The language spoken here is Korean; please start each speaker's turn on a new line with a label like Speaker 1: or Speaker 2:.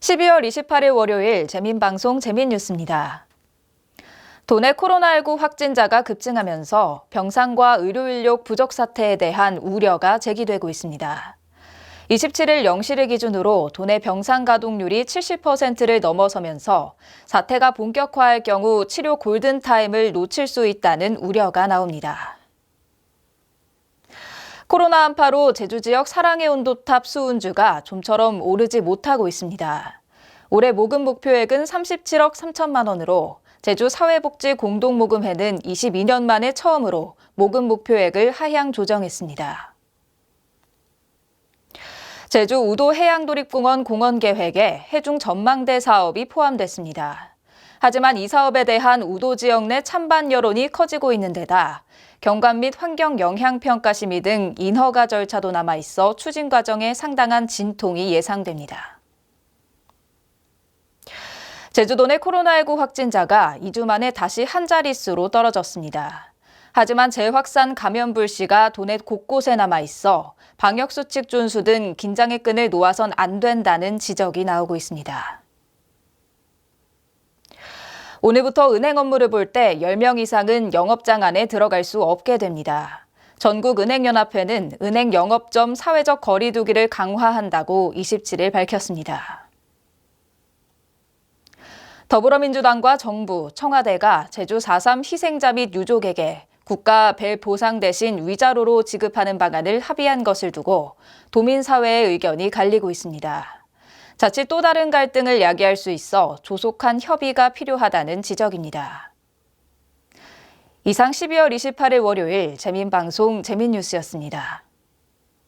Speaker 1: 12월 28일 월요일 재민방송 재민뉴스입니다. 도내 코로나19 확진자가 급증하면서 병상과 의료인력 부족 사태에 대한 우려가 제기되고 있습니다. 27일 0시를 기준으로 도내 병상 가동률이 70%를 넘어서면서 사태가 본격화할 경우 치료 골든타임을 놓칠 수 있다는 우려가 나옵니다. 코로나 한파로 제주 지역 사랑의 온도탑 수운주가 좀처럼 오르지 못하고 있습니다. 올해 모금 목표액은 37억 3천만 원으로 제주 사회복지 공동모금회는 22년 만에 처음으로 모금 목표액을 하향 조정했습니다. 제주 우도 해양도립공원 공원 계획에 해중 전망대 사업이 포함됐습니다. 하지만 이 사업에 대한 우도 지역 내 찬반 여론이 커지고 있는 데다 경관 및 환경 영향 평가 심의 등 인허가 절차도 남아 있어 추진 과정에 상당한 진통이 예상됩니다. 제주도 내 코로나19 확진자가 2주 만에 다시 한 자릿수로 떨어졌습니다. 하지만 재확산 감염 불씨가 도내 곳곳에 남아 있어 방역 수칙 준수 등 긴장의 끈을 놓아선 안 된다는 지적이 나오고 있습니다. 오늘부터 은행 업무를 볼 때 10명 이상은 영업장 안에 들어갈 수 없게 됩니다. 전국은행연합회는 은행 영업점 사회적 거리두기를 강화한다고 27일 밝혔습니다. 더불어민주당과 정부, 청와대가 제주 4.3 희생자 및 유족에게 국가 배 보상 대신 위자료로 지급하는 방안을 합의한 것을 두고 도민사회의 의견이 갈리고 있습니다. 자칫 또 다른 갈등을 야기할 수 있어 조속한 협의가 필요하다는 지적입니다. 이상 12월 28일 월요일 재민방송 재민뉴스였습니다.